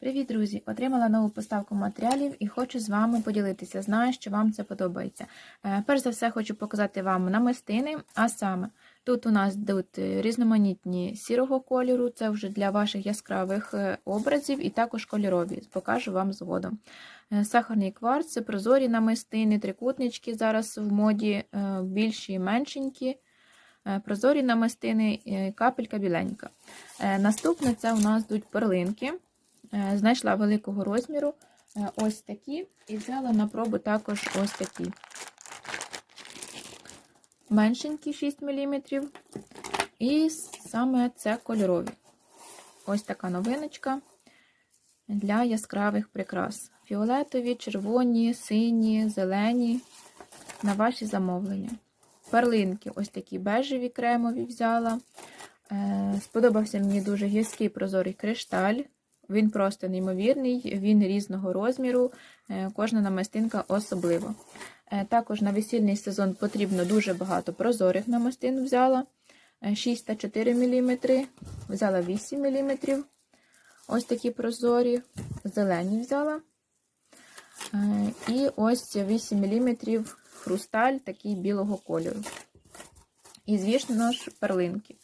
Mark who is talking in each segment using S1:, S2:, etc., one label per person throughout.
S1: Привіт, друзі! Отримала нову поставку матеріалів і хочу з вами поділитися. Знаю, що вам це подобається. Е, Перш за все, хочу показати вам намистини, а саме тут у нас йдуть різноманітні сірого кольору, це вже для ваших яскравих е, образів, і також кольорові. Покажу вам згодом. Е, Сахарний кварц, прозорі намистини, трикутнички зараз в моді, е, більші і меншенькі. Е, Прозорі намистини, е, капелька біленька. Е, Наступне це у нас йдуть перлинки. Е, Знайшла великого розміру е, ось такі, і взяла на пробу також ось такі. Меншенькі 6 мм. І саме це кольорові. Ось така новиночка для яскравих прикрас. Фіолетові, червоні, сині, зелені на ваші замовлення. Перлинки, ось такі бежеві кремові взяла. Е, Сподобався мені дуже гірський прозорий кришталь. Він просто неймовірний, він різного розміру, е, кожна намистинка особлива. Е, Також на весільний сезон потрібно дуже багато прозорих намистин взяла. Е, 6 та 4 мм, взяла 8 мм. Ось такі прозорі, зелені взяла. Е, І ось 8 мм хрусталь такий білого кольору. І, звісно ж, перлинки.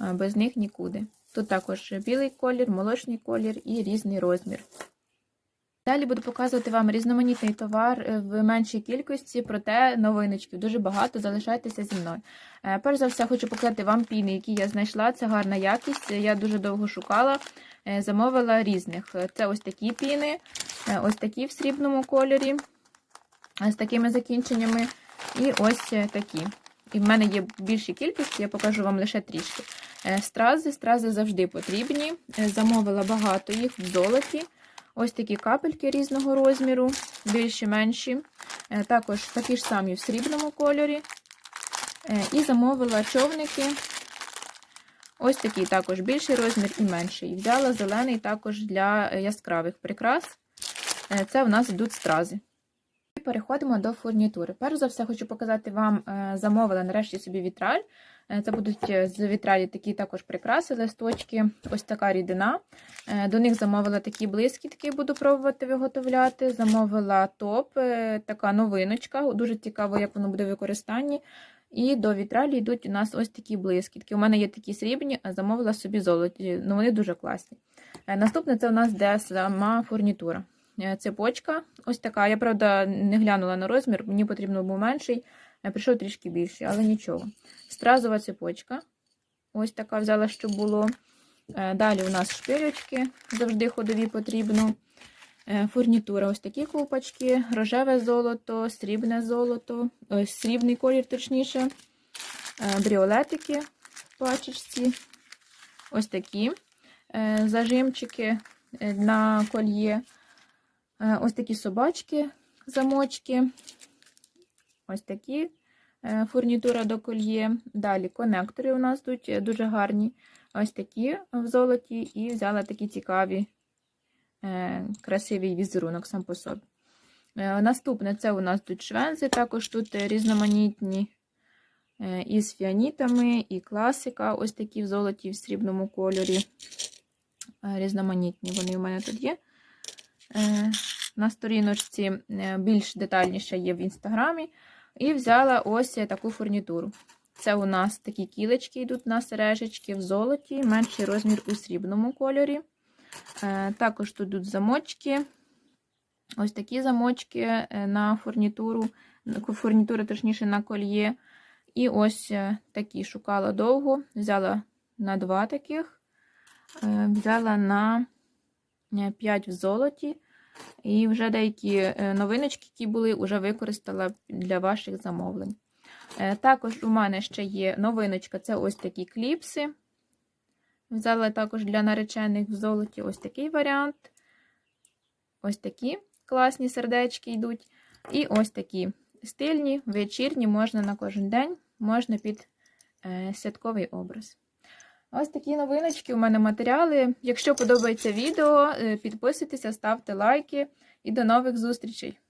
S1: Е, Без них нікуди. Тут також білий колір, молочний колір і різний розмір. Далі буду показувати вам різноманітний товар е, в меншій кількості, проте новиночків дуже багато. Залишайтеся зі мною. Е, Перш за все, хочу показати вам піни, які я знайшла. Це гарна якість. Я дуже довго шукала, е, замовила різних. Це ось такі піни, е, ось такі в срібному кольорі, е, з такими закінченнями. І ось е, такі. І в мене є більші кількості, я покажу вам лише трішки. Е, Стрази, стрази завжди потрібні. Е, Замовила багато їх в золоті. Ось такі капельки різного розміру, більші, менші. Е, Також такі ж самі в срібному кольорі. І замовила човники. Ось такий також більший розмір і менший. Взяла зелений також для яскравих прикрас. Це в нас йдуть стрази. Переходимо до фурнітури. Перш за все, хочу показати вам, е, замовила нарешті собі вітраль. Е, Це будуть е, з вітралі такі також прикраси, листочки, ось така рідина. До них замовила такі блискітки, буду пробувати виготовляти. Замовила топ, така новиночка, дуже цікаво, як воно буде в використанні. І до вітралі йдуть у нас ось такі блискітки. У мене є такі срібні, а замовила собі золоті. Ну, вони дуже класні. Наступне це у нас де сама фурнітура. Е, Цепочка ось така. Я, правда, не глянула на розмір, мені потрібно був менший. Прийшов трішки більший, але нічого. Стразова цепочка. Ось така взяла, щоб було. Е, Далі у нас шпилючки, завжди ходові потрібно. Е, Фурнітура, ось такі ковпачки, рожеве золото, срібне золото, ось срібний колір, точніше, бріолетики в пачечці. Ось такі зажимчики на кольє. Е, Ось такі собачки, замочки. Ось такі е, фурнітура до кольє. Далі конектори у нас тут е, дуже гарні. Ось такі в золоті, і взяла такі цікаві, красивий візерунок сам по собі. Наступне це у нас тут швензи, також тут різноманітні із фіанітами, і класика, ось такі в золоті в срібному кольорі. Різноманітні вони у мене тут є. На сторіночці е, більш детальніше є в інстаграмі. І взяла ось таку фурнітуру. Це у нас такі кілечки йдуть на сережечки в золоті, менший розмір у срібному кольорі. Е, Також тут йдуть замочки. Ось такі замочки е, на фурнітуру, фурнітура, точніше, на кольє. І ось такі шукала довго. Взяла на два таких, взяла на 5 в золоті. І вже деякі е, новиночки, які були, вже використала для ваших замовлень. Е, Також у мене ще є новиночка це ось такі кліпси. Взяла також для наречених в золоті ось такий варіант. Ось такі класні сердечки йдуть. І ось такі стильні, вечірні, можна на кожен день, можна під е, святковий образ. Ось такі новиночки у мене матеріали. Якщо подобається відео, підписуйтесь, підписуйтеся, ставте лайки і до нових зустрічей!